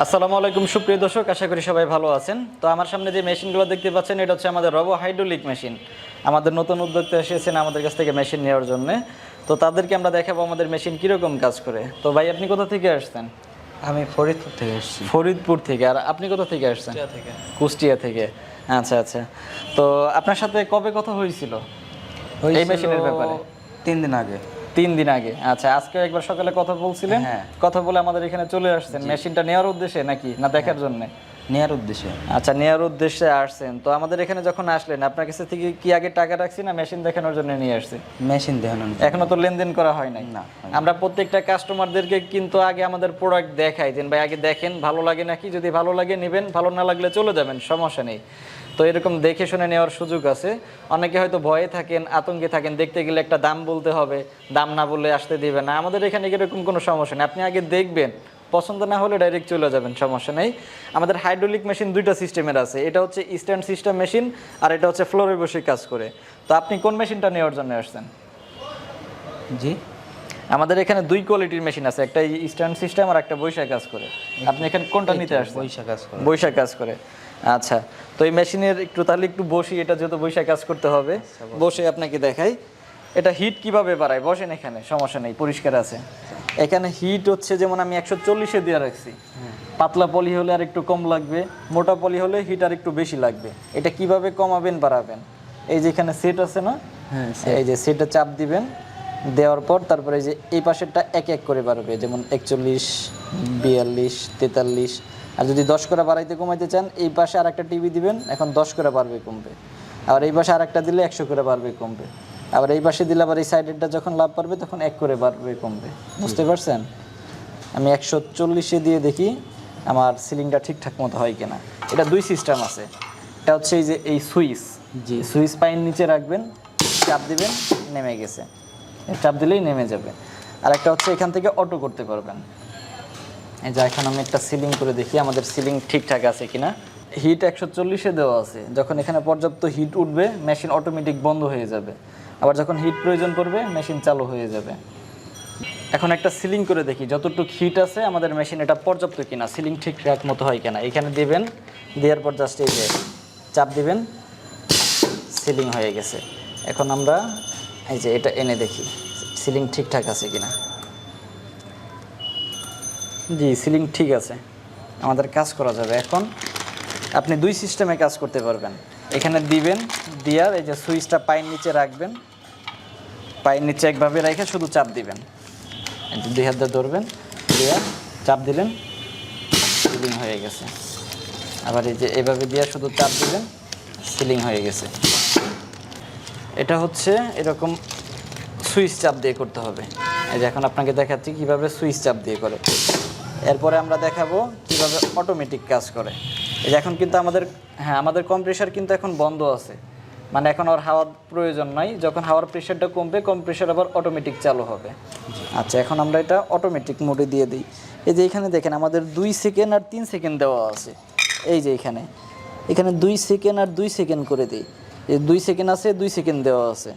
আসসালামু আলাইকুম সুপ্রিয় দর্শক আশা করি সবাই ভালো আছেন। তো আমার সামনে যে মেশিনগুলো দেখতে পাচ্ছেন এটা হচ্ছে আমাদের রবো হাইড্রোলিক মেশিন। আমাদের নতুন উদ্যোক্তা এসেছেন আমাদের কাছ থেকে মেশিন নেওয়ার জন্য। তো তাদেরকে আমরা দেখাবো আমাদের মেশিন কীরকম কাজ করে। তো ভাই আপনি কোথা থেকে আসছেন? আমি ফরিদপুর থেকে এসেছি ফরিদপুর থেকে। আর আপনি কোথা থেকে আসছেন? কুষ্টিয়া থেকে। আচ্ছা আচ্ছা। তো আপনার সাথে কবে কথা হয়েছিল এই মেশিনের ব্যাপারে। তিন দিন আগে। তিন দিন আগে। আচ্ছা আজকে একবার সকালে কথা বলছিলেন। হ্যাঁ। কথা বলে আমাদের এখানে চলে আসছেন। মেশিনটা নেওয়ার উদ্দেশ্যে নাকি? না দেখার জন্য? নেয়ার উদ্দেশ্যে। আচ্ছা নেওয়ার উদ্দেশ্যে আসছেন। তো আমাদের এখানে যখন আসলেন আপনার কাছে থেকে কি আগে টাকা রাখছি না মেশিন দেখানোর জন্য নিয়ে আসছি? মেশিন দেখানো এখনও তো লেনদেন করা হয় নাই। না, আমরা প্রত্যেকটা কাস্টমারদেরকে কিন্তু আগে আমাদের প্রোডাক্ট দেখাই। দেন ভাই আগে দেখেন ভালো লাগে নাকি? যদি ভালো লাগে নেবেন। ভালো না লাগলে চলে যাবেন সমস্যা নেই। তো এরকম দেখে শুনে নেওয়ার সুযোগ আছে। অনেকে হয়তো ভয়ে থাকেন আতঙ্কে থাকেন দেখতে গেলে একটা দাম বলতে হবে দাম না বললে আসতে দিবে না। আমাদের এখানে এরকম কোনো সমস্যা নেই। আপনি আগে দেখবেন পছন্দ না হলে ডাইরেক্ট চলে যাবেন সমস্যা নেই। আমাদের হাইড্রোলিক মেশিন দুইটা সিস্টেমের আছে। এটা হচ্ছে স্ট্যান্ড সিস্টেম মেশিন আর এটা হচ্ছে ফ্লোরে বসে কাজ করে। তো আপনি কোন মেশিনটা নেওয়ার জন্য আসছেন? জি। আমাদের এখানে দুই কোয়ালিটির মেশিন আছে একটা স্ট্যান্ড সিস্টেম আর একটা বৈশাখ কাজ করে। আপনি এখানে কোনটা নিতে আসছেন? পয়সা কাজ করে। বৈশাখ কাজ করে। আচ্ছা তো এই মেশিনের একটু তাহলে একটু বসি এটা যেহেতু বৈশাখ কাজ করতে হবে। বসে। আপনাকে দেখাই। এটা হিট কীভাবে বাড়ায়? বসেন এখানে সমস্যা নেই পরিষ্কার আছে। এখানে হিট হচ্ছে যেমন আমি একশো চল্লিশে দিয়ে রাখছি। পাতলা পলি হলে আর একটু কম লাগবে মোটা পলি হলে হিট আর একটু বেশি লাগবে। এটা কীভাবে কমাবেন বাড়াবেন? এই যে এখানে সেট আছে না? হ্যাঁ এই যে সেটা চাপ দিবেন দেওয়ার পর তারপরে এই যে এই পাশেরটা এক এক করে বাড়বে। যেমন একচল্লিশ বিয়াল্লিশ তেতাল্লিশ আর যদি দশ করে বাড়াইতে কমাইতে চান এই পাশে আর একটা টিভি দিবেন এখন দশ করে বাড়বে কমবে। আবার এই পাশে আর একটা দিলে একশো করে বাড়বে কমবে। আবার এই পাশে দিলে আবার এই সাইডেরটা যখন লাভ পারবে তখন এক করে বাড়বে কমবে। বুঝতে পারছেন? আমি একশো চল্লিশে দিয়ে দেখি আমার সিলিংটা ঠিকঠাক মতো হয় কিনা। এটা দুই সিস্টেম আছে। এটা হচ্ছে এই যে এই সুইচ। জি। সুইচ পাইন নিচে রাখবেন চাপ দিবেন নেমে গেছে। চাপ দিলেই নেমে যাবে। আর একটা হচ্ছে এখান থেকে অটো করতে পারবেন। এই যে এখন আমি একটা সিলিং করে দেখি, আমাদের সিলিং ঠিকঠাক আছে কিনা। হিট একশো চল্লিশে দেওয়া আছে। যখন এখানে পর্যাপ্ত হিট উঠবে মেশিন অটোমেটিক বন্ধ হয়ে যাবে। আবার যখন হিট প্রয়োজন পড়বে মেশিন চালু হয়ে যাবে। এখন একটা সিলিং করে দেখি, যতটুকু হিট আছে, আমাদের মেশিন এটা পর্যাপ্ত কিনা সিলিং ঠিকঠাক মতো হয় কিনা। এখানে দিবেন, দেওয়ার পর জাস্ট এই যে চাপ দিবেন সিলিং হয়ে গেছে। এখন আমরা এই যে এটা এনে দেখি সিলিং ঠিকঠাক আছে কিনা। জি, সিলিং ঠিক আছে। আমাদের কাজ করা যাবে। এখন আপনি দুই সিস্টেমে কাজ করতে পারবেন। এখানে দিবেন দিয়ার এই যে সুইচটা পায়ের নিচে রাখবেন। পায়ের নিচে একভাবে রেখে শুধু চাপ দিবেন। দুই হাত দিয়ে ধরবেন, দিয়ে, চাপ দিলেন, সিলিং হয়ে গেছে। আবার এই যে এভাবে দিয়ে শুধু চাপ দিবেন সিলিং হয়ে গেছে। এটা হচ্ছে এরকম সুইচ চাপ দিয়ে করতে হবে। এই যে এখন আপনাকে দেখাচ্ছি কীভাবে সুইচ চাপ দিয়ে করে। এরপরে আমরা দেখাবো কীভাবে অটোমেটিক কাজ করে। এই যে এখন কিন্তু আমাদের হ্যাঁ আমাদের কম্প্রেসার কিন্তু এখন বন্ধ আছে। মানে এখন আর হাওয়ার প্রয়োজন নাই। যখন হাওয়ার প্রেশারটা কমবে কম্প্রেসার আবার অটোমেটিক চালু হবে। আচ্ছা এখন আমরা এটা অটোমেটিক মোডে দিয়ে দিই। এই যে এখানে দেখেন, আমাদের দুই সেকেন্ড আর তিন সেকেন্ড দেওয়া আছে। এই যে এখানে। এখানে দুই সেকেন্ড আর দুই সেকেন্ড করে দিই। এই দুই সেকেন্ড আছে, দুই সেকেন্ড দেওয়া আছে।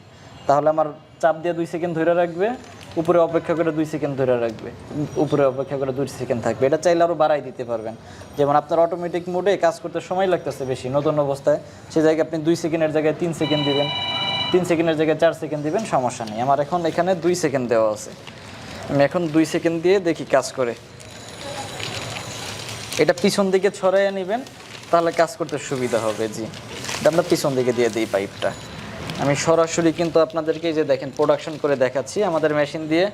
তাহলে আমার চাপ দিয়ে দুই সেকেন্ড ধরে রাখবে। উপরে অপেক্ষা করে দুই সেকেন্ড ধরে রাখবে। উপরে অপেক্ষা করে দুই সেকেন্ড থাকবে। এটা চাইলে আরও বাড়াই দিতে পারবেন। যেমন আপনার অটোমেটিক মোডে কাজ করতে সময় লাগতেছে বেশি, নতুন অবস্থায়। সে জায়গায় আপনি দুই সেকেন্ডের জায়গায় তিন সেকেন্ড দিবেন। তিন সেকেন্ডের জায়গায় চার সেকেন্ড দিবেন, সমস্যা নেই। আমার এখন এখানে দুই সেকেন্ড দেওয়া আছে। আমি এখন দুই সেকেন্ড দিয়ে দেখি কাজ করে। এটা পিছন দিকে ছড়াইয়া নেবেন, তাহলে কাজ করতে সুবিধা হবে, জি। এটা আমরা পিছন দিকে দিয়ে দিই পাইপটা আমি সরাসরি কিন্তু আপনাদেরকে যে দেখেন প্রোডাকশন করে দেখাচ্ছি আমাদের মেশিন দিয়ে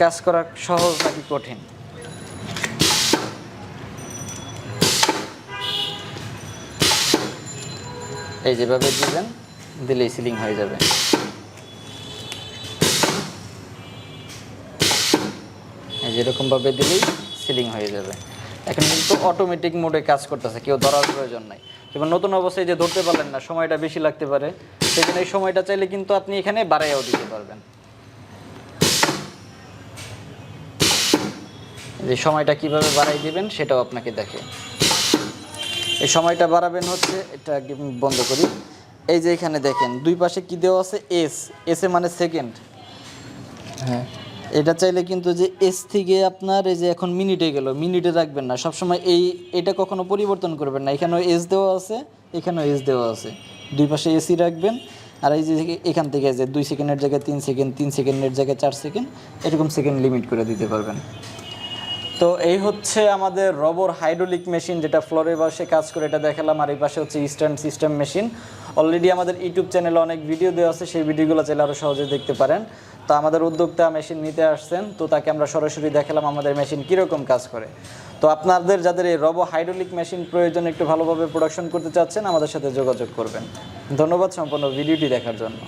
কাজ করা সহজ নাকি কঠিন? এই যেভাবে দিবেন, দিলেই সিলিং হয়ে যাবে। এই যেরকমভাবে দিলেই সিলিং হয়ে যাবে। এখন কিন্তু অটোমেটিক মোডে কাজ করতেছে, কেউ ধরার প্রয়োজন নাই। যেমন নতুন অবস্থায় যে ধরতে পারলেন না, সময়টা বেশি লাগতে পারে সেখানে এই সময়টা চাইলে কিন্তু আপনি এখানে বাড়াইয়াও দিতে পারবেন। যে সময়টা কীভাবে বাড়াই দিবেন সেটাও আপনাকে দেখে। এই সময়টা বাড়াবেন হচ্ছে, এটা বন্ধ করি। এই যে এখানে দেখেন, দুই পাশে কি দেওয়া আছে? এস এস মানে সেকেন্ড হ্যাঁ। এটা চাইলে কিন্তু যে এস থেকে আপনার এই যে এখন মিনিটে গেল মিনিটে রাখবেন না। সবসময় এই, এটা কখনো পরিবর্তন করবেন না। এখানেও এস দেওয়া আছে, এখানেও এস দেওয়া আছে। দুই পাশে এসি রাখবেন। আর এই যে এখান থেকে যে দুই সেকেন্ডের জায়গায় তিন সেকেন্ড তিন সেকেন্ডের জায়গায় চার সেকেন্ড এরকম সেকেন্ড লিমিট করে দিতে পারবেন। তো এই হচ্ছে আমাদের রবর হাইড্রোলিক মেশিন যেটা ফ্লোরে পাশে কাজ করে, এটা দেখালাম। আর এই পাশে হচ্ছে ইস্টার্ন সিস্টেম মেশিন অলরেডি আমাদের ইউটিউব চ্যানেলে অনেক ভিডিও দেওয়া আছে, সেই ভিডিওগুলো চাইলে আরও সহজে দেখতে পারেন। তো আমাদের উদ্যোক্তা মেশিন নিতে আসছেন, তো তাকে আমরা সরাসরি দেখালাম আমাদের মেশিন কীরকম কাজ করে। তো আপনাদের যাদের এই রবো হাইড্রোলিক মেশিন প্রয়োজন একটু ভালোভাবে প্রোডাকশন করতে চাচ্ছেন, আমাদের সাথে যোগাযোগ করবেন। ধন্যবাদ সম্পূর্ণ ভিডিওটি দেখার জন্য।